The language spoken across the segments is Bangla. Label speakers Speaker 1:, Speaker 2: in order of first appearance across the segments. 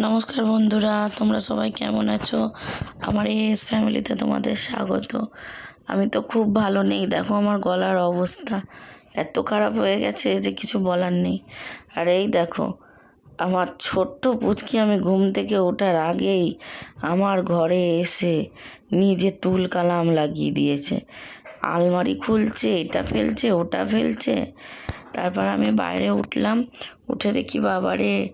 Speaker 1: নমস্কার বন্ধুরা, তোমরা সবাই কেমন আছো? আমার এস ফ্যামিলিতে তোমাদের স্বাগত। আমি তো খুব ভালো নেই, দেখো আমার গলার অবস্থা। এত খারাপ হয়ে গেছে যে কিছু বলার নেই। আর এই দেখো, আমার ছোট্ট পুচকি আমি ঘুম থেকে ওঠার আগেই আমার ঘরে এসে নিজে তুল কালাম লাগিয়ে দিয়েছে। আলমারি খুলছে, এটা ফেলছে, ওটা ফেলছে। তারপর আমি বাইরে উঠলাম, উঠে দেখি বাবারে,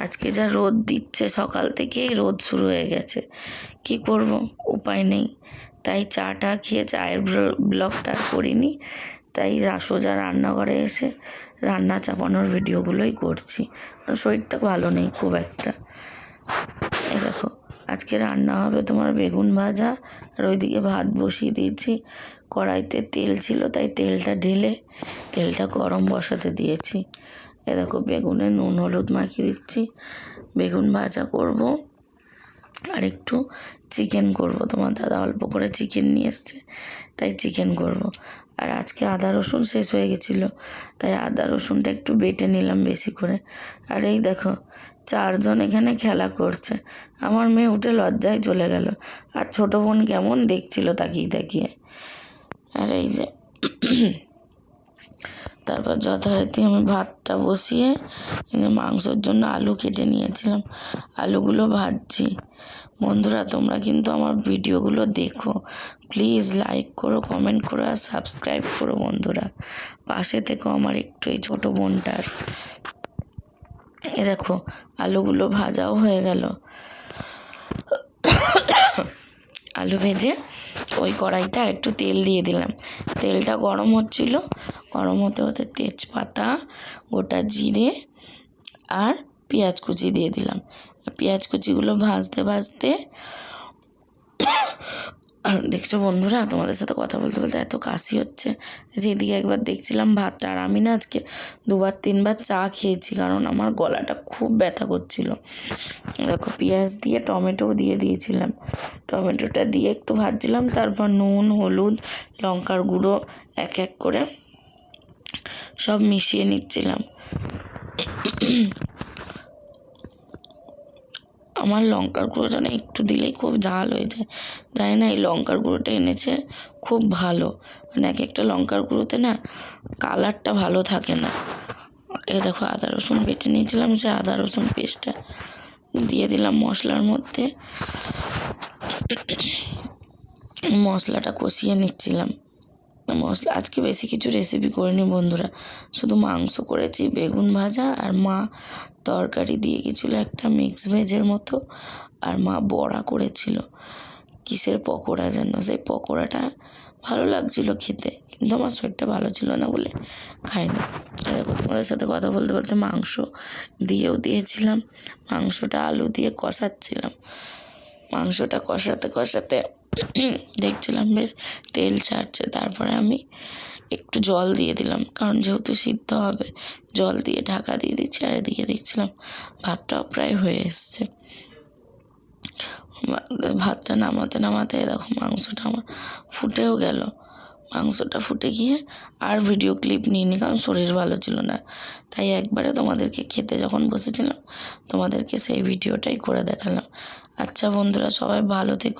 Speaker 1: আজকে যা রোদ দিচ্ছে সকাল থেকেই রোদ শুরু হয়ে গেছে। কি করব? উপায় নেই। তাই চাটা খেয়ে চায়ের ব্ল- ব্লগটা করিনি। তাই সোজা রান্নাঘরে এসে রান্না চাপানোর ভিডিওগুলোই করছি। শরীরটা ভালো নেই খুব একটা। এই দেখো। আজকে রান্না হবে তোমার বেগুন ভাজা, আর ওইদিকে ভাত বসিয়ে দিয়েছি। কড়াইতে তেল ছিল, তাই তেলটা ঢেলে তেলটা গরম বসাতে দিয়েছি। এ দেখো, বেগুনে নুন হলুদ মাখিয়ে দিচ্ছি। বেগুন ভাজা করব, আর একটু চিকেন করব। তোমার দাদা অল্প করে চিকেন নিয়ে এসছে, তাই চিকেন করব। আর আজকে আদা রসুন শেষ হয়ে গেছিল, তাই আদা রসুনটা একটু বেটে নিলাম বেশি করে। আর এই দেখো চারজন এখানে খেলা করছে। আমার মেয়ে উঠে লজ্জায় চলে গেল। আর ছোটো বোন কেমন দেখছিল তাকিয়ে তাকিয়ে। আর এই যে, তারপর যথারীতি আমি ভাতটা বসিয়ে মাংসর জন্য আলু কেটে নিয়েছিলাম। আলুগুলো ভাজছি। বন্ধুরা, তোমরা কিন্তু আমার ভিডিওগুলো দেখো। প্লিজ লাইক করো, কমেন্ট করো আর সাবস্ক্রাইব করো বন্ধুরা। পাশে থেকো আমার একটু এই ছোটো বোনটার। এ দেখো, আলুগুলো ভাজাও হয়ে গেল। আলু ভেজে ওই কড়াইতে আর একটু তেল দিয়ে দিলাম। তেলটা গরম হচ্ছিল, গরম হতে হতে তেজপাতা, গোটা জিরে আর পেঁয়াজ কুচি দিয়ে দিলাম। পেঁয়াজ কুচিগুলো ভাজতে ভাজতে দেখছ বন্ধুরা, তোমাদের সাথে কথা বলতে বলতে এত কাশি হচ্ছে যেদিকে একবার দেখছিলাম ভাতটা আর আমি না আজকে দুবার তিনবার চা খেয়েছি, কারণ আমার গলাটা খুব ব্যথা করছিল। দেখো, পেঁয়াজ দিয়ে টমেটোও দিয়ে দিয়েছিলাম। টমেটোটা দিয়ে একটু ভাজছিলাম, তারপর নুন, হলুদ, লঙ্কার গুঁড়ো এক এক করে সব মিশিয়ে নিচ্ছিলাম। আমার লঙ্কার গুঁড়োটা না একটু দিলেই খুব ঝাল হয়ে যায়। জানি না এই লঙ্কার গুঁড়োটা এনেছে, খুব ভালো। মানে এক একটা লঙ্কার গুঁড়োতে না কালারটা ভালো থাকে না। এ দেখো আদা রসুন বেটে নিয়েছিলাম সে আদা রসুন পেস্টটা দিয়ে দিলাম মশলার মধ্যে। মশলাটা কষিয়ে নিচ্ছিলাম। মশলা। আজকে বেশি কিছু রেসিপি করিনি বন্ধুরা। শুধু মাংস করেছি, বেগুন ভাজা আর মা তরকারি দিয়ে গেছিল একটা মিক্স ভেজের মতো। আর মা বড়া করেছিল। কিসের পকোড়া যেন? সেই পকোড়াটা ভালো লাগছিল খেতে, কিন্তু আমার শরীরটা ভালো ছিল না বলে খাইনি। দেখো, তোমাদের সাথে কথা বলতে বলতে মাংস দিয়েও দিয়েছিলাম। মাংসটা আলু দিয়ে কষাচ্ছিলাম। মাংসটা কষাতে কষাতে দেখছিলাম বেশ তেল ছাড়ছে, তারপরে আমি একটু জল দিয়ে দিলাম, কারণ যেহেতু সিদ্ধ হবে, জল দিয়ে ঢাকা দিয়ে দিচ্ছি, আর এদিকে দেখছিলাম ভাতটাও প্রায় হয়ে এসছে। ভাতটা নামাতে নামাতে দেখো মাংসটা আমার ফুটেও গেল। মাংসটা ফুটে গিয়ে আর ভিডিও ক্লিপ নিইনি, কারণ শরীর ভালো ছিল না। তাই একবারে তোমাদেরকে খেতে যখন বসেছিলাম, তোমাদেরকে সেই ভিডিওটাই করে দেখালাম। আচ্ছা বন্ধুরা, সবাই ভালো থেকো।